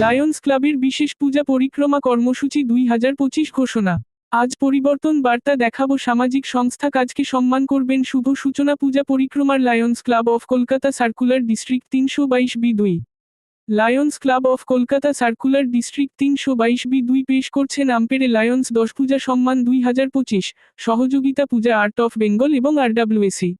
Lions ক্লাবের বিশেষ পূজা পরিক্রমা কর্মসূচি দুই হাজার পঁচিশ ঘোষণা। আজ পরিবর্তন বার্তা দেখাবো সামাজিক সংস্থা কাজকে সম্মান করবেন শুভ সূচনা পূজা পরিক্রমার Lions Club of Kolkata circular district তিনশো বাইশ বি দুই। Lions Club of Kolkata circular district তিনশো বাইশ বি দুই পেশ করছেন আম্পেরে লায়ন্স দশ পূজা সম্মান দুই হাজার পঁচিশ, সহযোগিতা পূজা আর্ট অফ বেঙ্গল এবং আরডাব্লিউএসি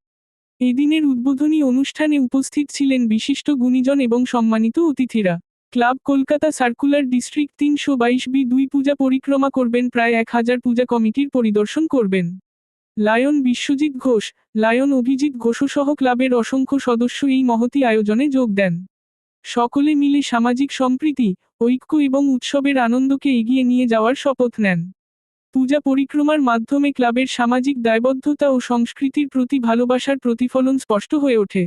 এদিনের উদ্বোধনী অনুষ্ঠানে উপস্থিত ছিলেন বিশিষ্ট গুণীজন এবং সম্মানিত অতিথিরা। ক্লাব কলকাতা সার্কুলার ডিস্ট্রিক্ট তিনশো বাইশ বি দুই পূজা পরিক্রমা করবেন, প্রায় এক হাজার পূজা কমিটির পরিদর্শন করবেন। লায়ন বিশ্বজিৎ ঘোষ, লায়ন অভিজিৎ ঘোষসহ ক্লাবের অসংখ্য সদস্য এই মহতি আয়োজনে যোগ দেন। সকলে মিলে সামাজিক সম্প্রীতি, ঐক্য এবং উৎসবের আনন্দকে এগিয়ে নিয়ে যাওয়ার শপথ নেন। পূজা পরিক্রমার মাধ্যমে ক্লাবের সামাজিক দায়বদ্ধতা ও সংস্কৃতির প্রতি ভালোবাসার প্রতিফলন স্পষ্ট হয়ে ওঠে।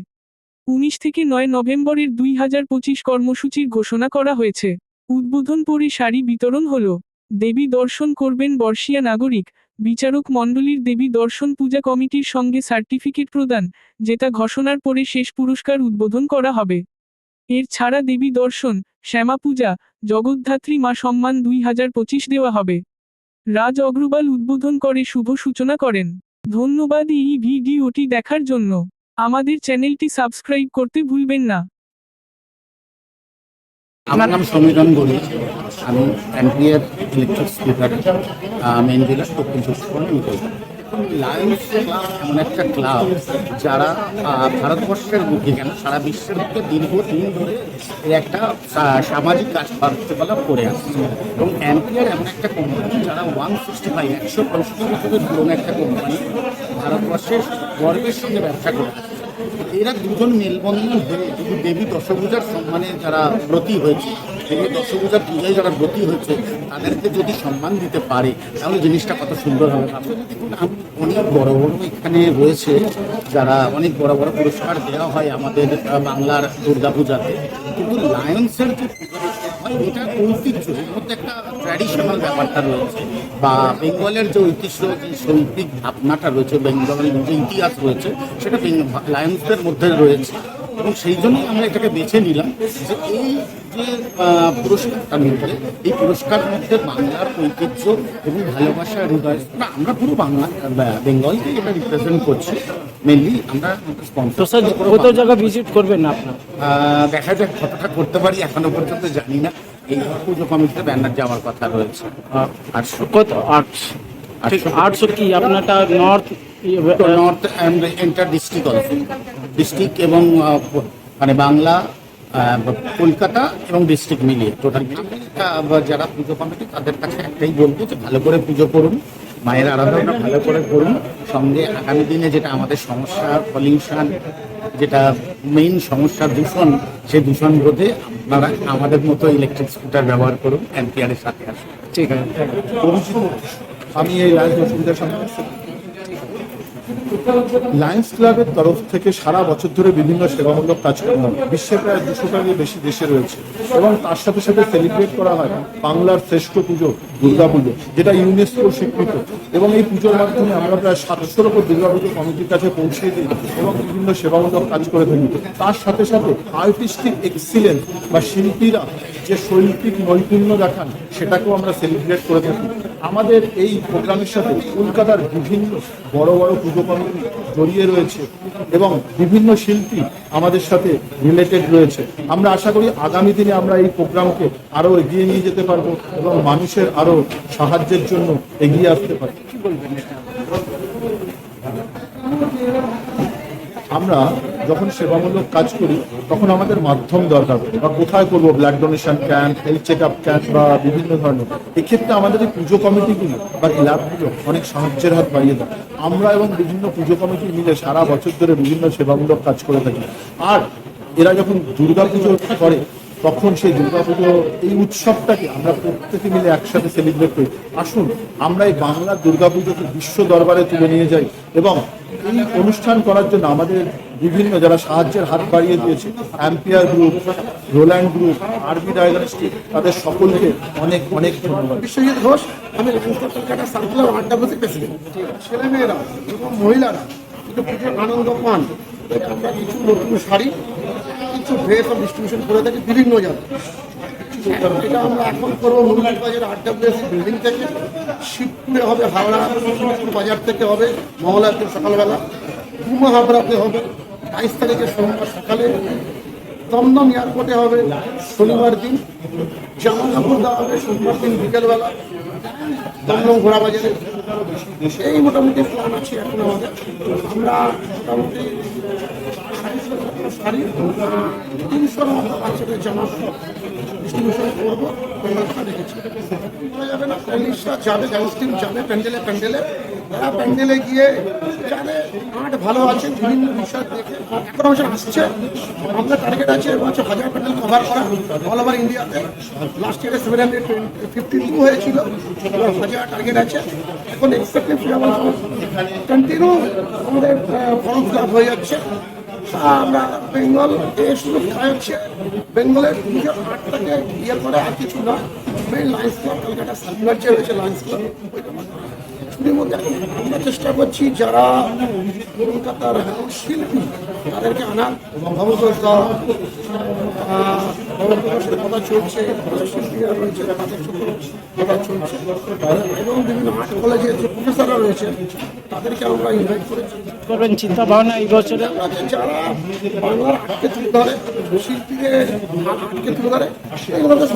উনিশ থেকে নয় নভেম্বরের দুই হাজার পঁচিশ কর্মসূচির ঘোষণা করা হয়েছে। উদ্বোধন পরে শাড়ি বিতরণ হল। দেবী দর্শন করবেন বর্ষিয়া নাগরিক। বিচারক মণ্ডলীর দেবী দর্শন পূজা কমিটির সঙ্গে সার্টিফিকেট প্রদান, যেটা ঘোষণার পরে শেষ পুরস্কার উদ্বোধন করা হবে। এর ছাড়া দেবী দর্শন শ্যামা পূজা জগদ্ধাত্রী মা সম্মান দুই হাজার পঁচিশ দেওয়া হবে। রাজ অগ্রবাল উদ্বোধন করে শুভ সূচনা করেন। ধন্যবাদ এই ভিডিওটি দেখার জন্য। আমাদের চ্যানেলটি সাবস্ক্রাইব করতে ভুলবেন না। আমার নাম সমীরণ গড়ি আমি এমপিএর ইলেকট্রিক স্পিকার মেন জেলা দক্ষিণ চব্বিশ পরগনা লায়ন্স ক্লাব এমন একটা ক্লাব যারা ভারতবর্ষের বুকে কেন? সারা বিশ্বের বুকে দীর্ঘদিন ধরে একটা সামাজিক কাজ কার্যকলাপ করে আসছে। এবং অ্যাম্পিয়ার এমন একটা কোম্পানি যারা ওয়ান সিক্সটি ফাইভ একশো পঁয়ষট্টি বছরের পুরনো একটা কোম্পানি ভারতবর্ষের গর্বের সঙ্গে ব্যবসা করে আসছে। এরা দুজন মেলবন্ধন হয়ে যদি দেবী দশভূজার সম্মানে যারা ব্রতী হয়েছে, দেবী দশভূজার পূজায় যারা ব্রতী হয়েছে, তাদেরকে যদি সম্মান দিতে পারে, তাহলে জিনিসটা কত সুন্দর হবে। অনেক বড় বড় এখানে রয়েছে, যারা অনেক বড় বড় পুরস্কার দেওয়া হয় আমাদের বাংলার দুর্গাপূজাতে। কিন্তু লায়ন্সের যে এটা ঐতিহ্য, এর মধ্যে একটা ট্র্যাডিশনাল ব্যাপারটা রয়েছে। বা বেঙ্গলের যে ঐতিহ্য, যে শৈল্পিক ভাবনাটা রয়েছে, বেঙ্গলের যে ইতিহাস রয়েছে, সেটা লায়ন্সদের মধ্যে রয়েছে। এবং সেই জন্যই আমরা এটাকে বেছে নিলাম যে এই যে পুরস্কারটা মিলবে, এই পুরস্কার মধ্যে বাংলার ঐতিহ্য এবং ভালোবাসা, হৃদয় আমরা পুরো বাংলা বেঙ্গলকে এটা রিপ্রেজেন্ট করছি। মেনলি আমরা স্পন্সর কত জায়গা ভিজিট করবেন না আপনার? দেখা যাক কতটা করতে পারি এখনও পর্যন্ত জানি না। এই পুজো কমিটিতে ব্যানার যাওয়ার কথা রয়েছে। আটশো। কত? আর্টস আটশো কি? আপনারটা north north and enter district also district এবং মানে বাংলা কলকাতা এবং ডিস্ট্রিক্ট মিলিয়ে। টোটাল যারা পুজো কমিটি তাদের কাছে একটাই বলব যে ভালো করে পুজো করুন। মায়ের আরাধনা ভালো করে করুন। সঙ্গে আগামী দিনে যেটা আমাদের সমস্যা পলিউশন যেটা মেইন সমস্যা দূষণ সেই দূষণ রোধে আপনারা আমাদের মতো ইলেকট্রিক স্কুটার ব্যবহার করুন এর সাথে আসুন। ঠিক আছে। আমি এই লায়ন্স অসুবিধার সম্পর্কে লায়ন্স ক্লাবের তরফ থেকে সারা বছর ধরে বিভিন্ন সেবামূলক কাজকর্ম। বিশ্বে প্রায় দুশোটারই বেশি দেশে রয়েছে। এবং তার সাথে সাথে সেলিব্রেট করা হয় বাংলার শ্রেষ্ঠ পুজো, দুর্গা পুজো, যেটা ইউনেস্কো স্বীকৃত। এবং এই পুজোর মাধ্যমে আমরা প্রায় সাতশোর ওপর দুর্গা পুজো কমিটির কাছে পৌঁছে দিই এবং বিভিন্ন সেবামূলক কাজ করে থাকি। তার সাথে সাথে আর্টিস্টিক এক্সিলেন্স বা শিল্পীরা যে শৈল্পিক নৈপুণ্য দেখান, সেটাকেও আমরা সেলিব্রেট করে থাকি। আমাদের এই প্রোগ্রামের সাথে কলকাতার বিভিন্ন বড় বড় পুজো জড়িয়ে রয়েছে এবং বিভিন্ন শিল্পী আমাদের সাথে রিলেটেড রয়েছে। আমরা আশা করি আগামী দিনে আমরা এই প্রোগ্রামকে আরও এগিয়ে নিয়ে যেতে পারব এবং মানুষের আরও সাহায্যের জন্য এগিয়ে আসতে পারব। কি বলবেন এটা? আমরা যখন সেবামূলক কাজ করি, তখন আমাদের মাধ্যম দরকার। বা কোথায় করব? Blood donation camp health check up camp বা বিভিন্ন ধরনের। এক্ষেত্রে আমাদের এই পুজো কমিটিগুলো বা ক্লাবগুলো অনেক সাহায্যের হাত বাড়িয়ে দেয়। আমরা এবং বিভিন্ন পুজো কমিটি মিলে সারা বছর ধরে বিভিন্ন সেবামূলক কাজ করে থাকি। আর এরা যখন দুর্গা পুজো করে তখন সেই দুর্গাপুজো, এই উৎসবটাকে আমরা প্রত্যেকে মিলে একসাথে সেলিব্রেট করি। আসুন, আমরা এই বাংলার দুর্গাপুজোকে বিশ্ব দরবারে তুলে নিয়ে যাই এবং এই অনুষ্ঠান করার জন্য আমাদের বিভিন্ন যারা সাহায্যের হাত বাড়িয়ে দিয়েছে Ampere group Roland group RB diagnostic তাদের সকলকে অনেক অনেক ধন্যবাদ। বিশ্বজিৎ ঘোষ, আমি ছেলেমেয়েরা এবং মহিলারা, কিন্তু পুজোর আনন্দ পান। আমরা কিছু নতুন শাড়ি ও ডিস্ট্রিবিউশন করে থাকি বিভিন্ন জায়গায়। এটা আমরা এখন করব থেকে। শিবপুরে হবে, হাওড়া বাজার থেকে হবে সকালবেলা। হবে সোমবার সকালে। এয়ারপোর্টে হবে, শনিবার দিন। জামা কাপড় দেওয়া হবে, সোমবার দিন বিকেলবেলা। দমদম ঘোড়া বাজারে। এই মোটামুটি প্ল্যান আছে এখন আমাদের। আমরা মোটামুটি শাড়ি তিনশোর মতো বাচ্চাদের করব রেখেছি বলা যাবে না, পুলিশরা যাবে ডান্স টিম যাবে, প্যান্ডেলে প্যান্ডেলে। তারা প্যান্ডেলে গিয়ে যাবে, আট ভালো আছে বিভিন্ন বিষয় আসছে। আমাদের টার্গেট আছে এবছর হাজার প্যান্ডেল কভার করা অল ওভার ইন্ডিয়াতে লাস্ট ইয়ারে সেভেন হান্ড্রেড হয়েছিল হাজার টার্গেট আছে। এখন এক্সপেক্টেড কন্টিনিউ আমাদের ফর্ম ফিল হয়ে যাচ্ছে। বেঙ্গল এ শুধু হচ্ছে বেঙ্গলের নিজের ইয়ে করে, আর কিছু না। মেইন ক্লাব কলকাতা সার্কুলার হয়েছে মধ্যে আমরা চেষ্টা করছি যারা কলকাতার শিল্পী তাদেরকে আনার। এবং ভবপ্রকাশের তাদেরকে আমরা করবেন চিন্তা ভাবনা এই বছরে। ধরে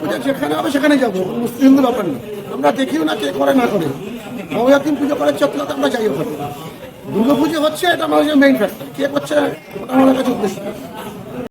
ধরে যেখানে হবে সেখানে যাব মুসলিম হিন্দু ব্যাপার না আমরা দেখিও না কে করে না করে। পুজো করার চত্বরাতে আমরা যাই ওখানে দুর্গা পুজো হচ্ছে এটা মানুষের মেইন ফ্যাক্টর কে করছে ওটা আমাদের কাছে উদ্দেশ্য।